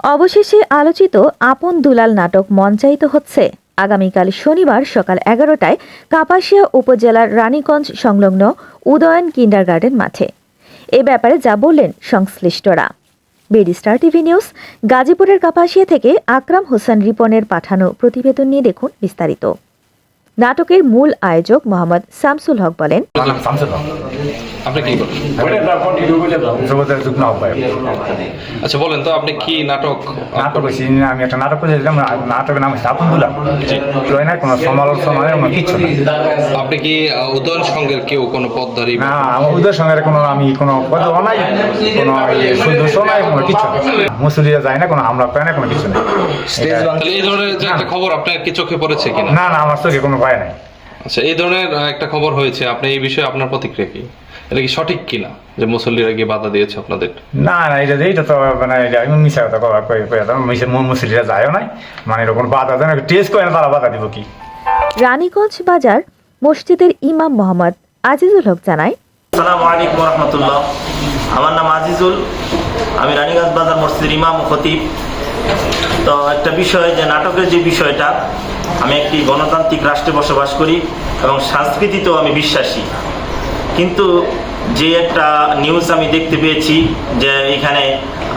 অবশেষে আলোচিত আপন দুলাল নাটক মঞ্চায়িত হচ্ছে। আগামীকাল শনিবার সকাল এগারোটায় কাপাসিয়া উপজেলার রানীগঞ্জ সংলগ্ন উদয়ন কিন্ডার গার্ডেন মাঠে। এ ব্যাপারে যা বললেন সংশ্লিষ্টরা। বেডি স্টার টিভি নিউজ, গাজীপুরের কাপাসিয়া থেকে আকরাম হোসেন রিপনের পাঠানো প্রতিবেদন নিয়ে দেখুন বিস্তারিত। নাটকের মূল আয়োজক মোহাম্মদ শামসুল হক বলেন। আপনি কি করেন যুবদের যুগ্ম আহ্বায়ক আচ্ছা বলেন তো আপনি কি নাটক নাটক হয়েছি আমি একটা নাটক করেছিলাম নাটকের নাম হচ্ছে না কোনো সমালোচনা কোনো কিচ্ছু আপনি কি উদয়ন সংঘের কেউ কোনো পদধারী না আমার ওদের সঙ্গে কোনো আমি কোনো পদও নাই কোনো সদস্য নাই কোনো কিছু না মুসলিরা যায় না কোনো হামলা করে না কোনো কিছু নেই। এই ধরনের যে একটা খবর আপনার কি চোখে পড়েছে কিনা? না না আমার চোখে কোনো ভয় নাই। আচ্ছা এই ধরনের একটা খবর হয়েছে আপনি এই বিষয়ে আপনার প্রতিক্রিয়া কি? এটা কি সঠিক কিনা যে মুসল্লিরা গিয়ে বাধা দিয়েছে আপনাদের? না না এটা এইটা তো মানে এটা আমি মিশা কথা কবা কই কই মিশে মুসলিরা যায়ও নাই। মানে এরকম বাধা দেন টেস্ট করে না তারা বাধা দিব কি? রানীগঞ্জ বাজার মসজিদের ইমাম মোহাম্মদ আজিজুল হক জানায় আসসালামু আলাইকুম রহমতুল্লাহ আমার নাম আজিজুল। আমি রানীগঞ্জ বাজার মসজিদের ইমাম ও খতিব। তো একটা বিষয় যে নাটকের যে বিষয়টা আমি একটি গণতান্ত্রিক রাষ্ট্রে বসবাস করি এবং সংস্কৃতিতেও আমি বিশ্বাসী। কিন্তু যে একটা নিউজ আমি দেখতে পেয়েছি যে এখানে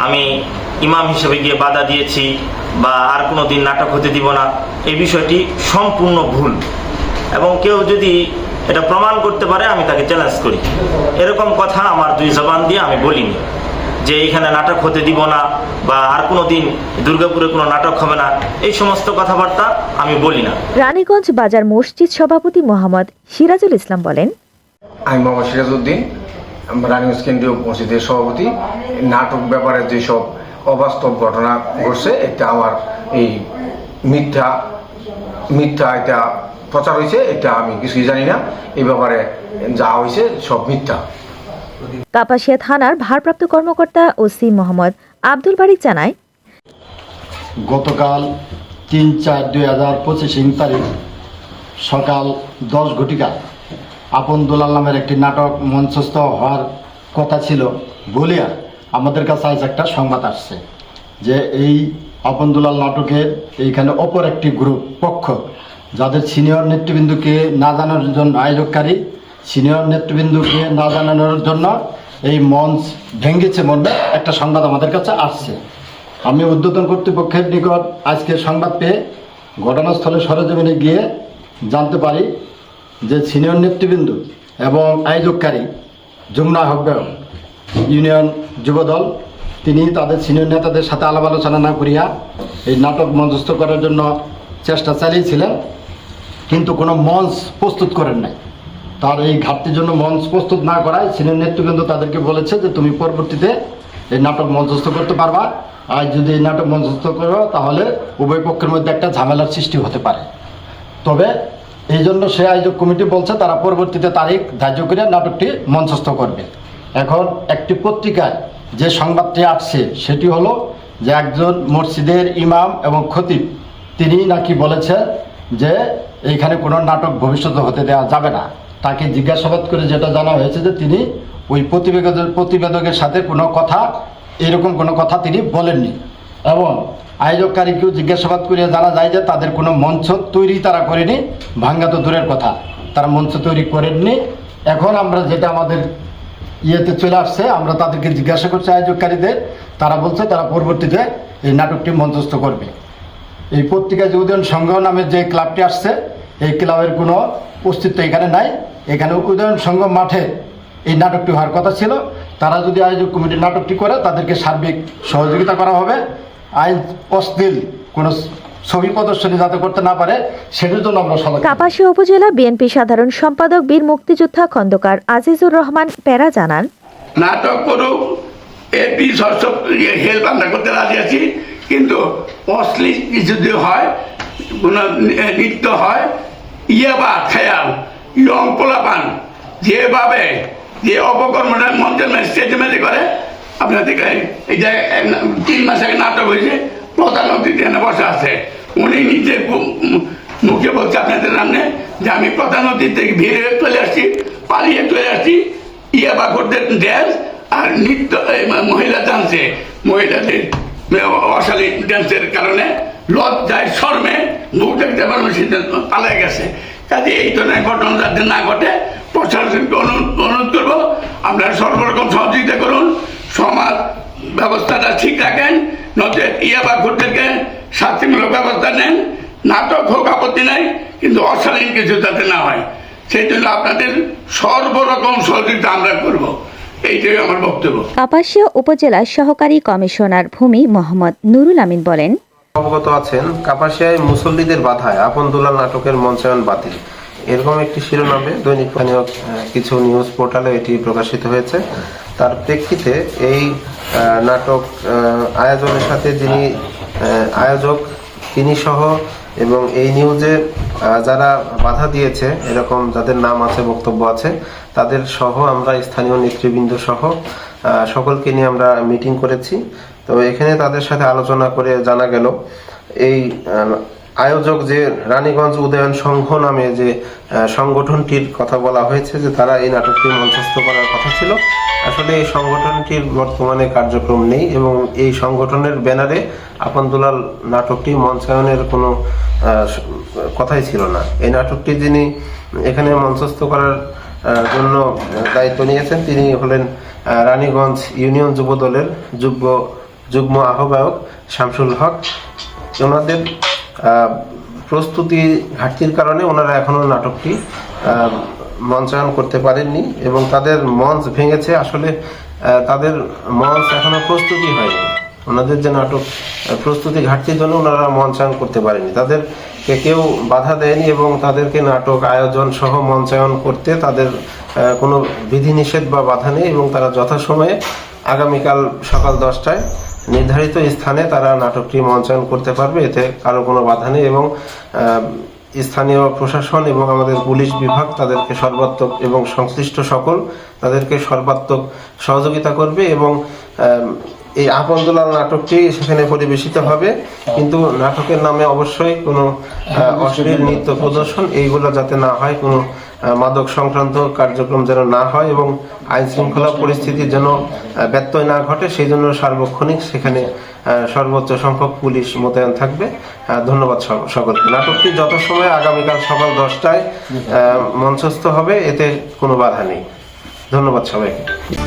আমি ইমাম হিসেবে গিয়ে বাধা দিয়েছি বা আর কোনো দিন নাটক হতে দিব না, এই বিষয়টি সম্পূর্ণ ভুল। এবং কেউ যদি এটা প্রমাণ করতে পারে, আমি তাকে চ্যালেঞ্জ করি। এরকম কথা আমার দুই জবান দিয়ে আমি বলিনি যে এইখানে নাটক হতে দিব না বা আর কোনো দিন দুর্গাপুরে কোনো নাটক হবে না, এই সমস্ত কথাবার্তা আমি বলি না। রানীগঞ্জ বাজার মসজিদ সভাপতি মোহাম্মদ সিরাজুল ইসলাম বলেন আমি মোহাম্মদ সিরাজউদ্দিন রানীগঞ্জ কেন্দ্রীয় মসজিদের সভাপতি। নাটক ব্যাপারে যেসব অবাস্তব ঘটনা ঘটছে এটা আমার এই মিথ্যা মিথ্যা এটা প্রচার হয়েছে এটা আমি কিছুই জানি না। এই ব্যাপারে যা হয়েছে সব মিথ্যা। কাপাসিয়া থানার ভারপ্রাপ্ত কর্মকর্তা ওসি মোহাম্মদ আব্দুল বারিক জানায় গতকাল তিন চার দুই হাজার পঁচিশ তারিখ সকাল দশ ঘটিকা আপন দোলাল নামের একটি নাটক মঞ্চস্থ হওয়ার কথা ছিল। বলিয়া আমাদের কাছে আজ একটা সংবাদ আসছে যে এই আপন দুলাল নাটকের এইখানে অপর একটি গ্রুপ পক্ষ, যাদের সিনিয়র নেতৃবৃন্দকে না জানানোর জন্য আয়োজককারী, সিনিয়র নেতৃবৃন্দকে না জানানোর জন্য এই মঞ্চ ভেঙেছে মর্মে একটা সংবাদ আমাদের কাছে আসছে। আমি উদ্বোধন কর্তৃপক্ষের নিকট আজকে সংবাদ পেয়ে ঘটনাস্থলে সরজমিনে গিয়ে জানতে পারি যে সিনিয়র নেতৃবৃন্দ এবং আয়োজককারী যমুনা হকবেগ ইউনিয়ন যুবদল, তিনি তাদের সিনিয়র নেতাদের সাথে আলাপ আলোচনা না করিয়া এই নাটক মঞ্চস্থ করার জন্য চেষ্টা চালিয়েছিলেন, কিন্তু কোনো মঞ্চ প্রস্তুত করেন নাই। তার এই ঘাটতির জন্য মঞ্চ প্রস্তুত না করায় সিনিয়র নেতৃবৃন্দ তাদেরকে বলেছে যে, তুমি পরবর্তীতে এই নাটক মঞ্চস্থ করতে পারবা। আর যদি এই নাটক মঞ্চস্থ করো, তাহলে উভয় পক্ষের মধ্যে একটা ঝামেলার সৃষ্টি হতে পারে। তবে এই জন্য সে আয়োজক কমিটি বলছে, তারা পরবর্তীতে তারিখ ধার্য করে নাটকটি মঞ্চস্থ করবে। এখন একটি পত্রিকায় যে সংবাদটি আসছে, সেটি হলো যে একজন মসজিদের ইমাম এবং খতিব, তিনি নাকি বলেছেন যে এইখানে কোনো নাটক ভবিষ্যতে হতে দেওয়া যাবে না। তাকে জিজ্ঞাসাবাদ করে যেটা জানা হয়েছে যে তিনি ওই প্রতিবেদকের প্রতিবেদকের সাথে কোনো কথা, এরকম কোনো কথা তিনি বলেননি। এবং আয়োজককারীকেও জিজ্ঞাসাবাদ করিয়া জানা যায় যে তাদের কোনো মঞ্চ তৈরি তারা করেনি, ভাঙ্গা তো দূরের কথা। তারা মঞ্চ তৈরি করেননি। এখন আমরা যেটা আমাদের ইয়েতে চলে আসছে, আমরা তাদেরকে জিজ্ঞাসা করছি আয়োজককারীদের। তারা বলছে তারা পরবর্তীতে এই নাটকটি মঞ্চস্থ করবে। এই পত্রিকা উদয়ন সংঘ নামে যে ক্লাবটি আসছে, এই ক্লাবের কোনো অস্তিত্ব এখানে নাই। এখানে উদয়ন সংঘ মাঠে এই নাটকটি হওয়ার কথা ছিল। তারা যদি আয়োজক কমিটি নাটকটি করে, তাদেরকে সার্বিক সহযোগিতা করা হবে। আইন অশ্লীল কোনো ছবি প্রদর্শনী যাতে করতে না পারে সেটার জন্য আমরা সবাই কাপাসিয়া উপজেলা বিএনপি সাধারণ সম্পাদক বীর মুক্তিযোদ্ধা খন্দকার আজিজুর রহমান পেরা জানান নাটক করুক এপি শস্য হেল্প আমরা করতে রাজি আছি কিন্তু অশ্লীল কিছু যদি হয় কোনো নৃত্য হয় ইয়াবা খেয়াল ইয়ং পোলাপান যেভাবে যে অপকর্মটা মঞ্চের স্টেজে মেজে করে আপনাদের এই যে তিন মাস আগে নাটক হয়েছে প্রধান অতিথি এখানে বসে আছে। উনি নিজে মুখে বলছে আপনাদের সামনে যে আমি প্রধান অতিথি থেকে ভিড়ে চলে আসছি, পালিয়ে চলে আসছি ইয়াবা করতে ড্যান্স আর নৃত্য মহিলা ডান্সে মহিলাদের অশালীন ড্যান্সের কারণে লজ্জায় শর্মে মুখ দেখতে পারবে সিদ্ধান্ত পালিয়ে গেছে। কাজে এই ধরনের ঘটনা যাতে না ঘটে, প্রশাসনকে অনুরোধ করব, আপনারা সর্বরকম সহযোগিতা করুন। সমাজ ব্যবস্থাটা ঠিক রাখেন নচেত ইয়াবা ঘুরতেকে শাস্তিমূলক ব্যবস্থা নেন। নাটক হোক আপত্তি নাই কিন্তু অশালীন কিছু যাতে না হয়। সেই জন্য আপনাদের সর্বরকম সহযোগিতা আমরা করব। এইটাই আমার বক্তব্য। কাপাসিয়া উপজেলার সহকারী কমিশনার ভূমি মোহাম্মদ নুরুল আমিন বলেন অবগত আছেন কাপাসিয়ায় মুসল্লিদের বাধায় আপন দুলাল নাটকের মঞ্চায়ন বাতিল। এরকম একটি শিরোনামে দৈনিক কিছু নিউজ পোর্টালে এটি প্রকাশিত হয়েছে। তার প্রেক্ষিতে এই নাটক আয়োজনের সাথে যিনি আয়োজক, তিনি সহ এবং এই নিউজে যারা বাধা দিয়েছে, এরকম যাদের নাম আছে, বক্তব্য আছে, তাদের সহ আমরা স্থানীয় নেতৃবৃন্দ সহ সকলকে নিয়ে আমরা মিটিং করেছি। তো এখানে তাদের সাথে আলোচনা করে জানা গেল, এই আয়োজক যে রানীগঞ্জ উদয়ন সংঘ নামে যে সংগঠনটির কথা বলা হয়েছে যে তারা এই নাটকটি মঞ্চস্থ করার কথা ছিল। আসলে এই সংগঠনটির বর্তমানে কার্যক্রম নেই এবং এই সংগঠনের ব্যানারে আপন দুলাল নাটকটি মঞ্চায়নের কোনো কথাই ছিল না। এই নাটকটি যিনি এখানে মঞ্চস্থ করার জন্য দায়িত্ব নিয়েছেন তিনি হলেন রানীগঞ্জ ইউনিয়ন যুব দলের যুগ্ম যুগ্ম আহ্বায়ক শামসুল হক। ওনাদের প্রস্তুতি ঘাটতির কারণে ওনারা এখনও নাটকটি মঞ্চায়ন করতে পারেননি এবং তাদের মঞ্চ ভেঙেছে। আসলে তাদের মঞ্চ এখনও প্রস্তুতি হয়নি। ওনাদের যে নাটক প্রস্তুতি ঘাটতির জন্য ওনারা মঞ্চায়ন করতে পারেনি তাদেরকে কেউ বাধা দেয়নি এবং তাদেরকে নাটক আয়োজন সহ মঞ্চায়ন করতে তাদের কোনো বিধিনিষেধ বা বাধা নেই এবং তারা যথাসময়ে আগামীকাল সকাল দশটায় নির্ধারিত স্থানে তারা নাটকটি মঞ্চায়ন করতে পারবে, এতে কারও কোনো বাধা নেই এবং স্থানীয় প্রশাসন এবং আমাদের পুলিশ বিভাগ তাদেরকে সর্বাত্মক এবং সংশ্লিষ্ট সকল তাদেরকে সর্বাত্মক সহযোগিতা করবে এবং এই আপন নাটকটি সেখানে পরিবেশিত হবে। কিন্তু নাটকের নামে অবশ্যই কোনো অশ্লীল নৃত্য প্রদর্শন এইগুলো যাতে না হয়, কোনো মাদক সংক্রান্ত কার্যক্রম যেন না হয় এবং আইন শৃঙ্খলা পরিস্থিতি যেন ব্যত্যয় না ঘটে, সেই জন্য সার্বক্ষণিক সেখানে সর্বোচ্চ সংখ্যক পুলিশ মোতায়েন থাকবে। ধন্যবাদ সক- সকলকে। নাটকটি যত সময় আগামীকাল সকাল দশটায় মঞ্চস্থ হবে, এতে কোনো বাধা নেই। ধন্যবাদ সবাইকে।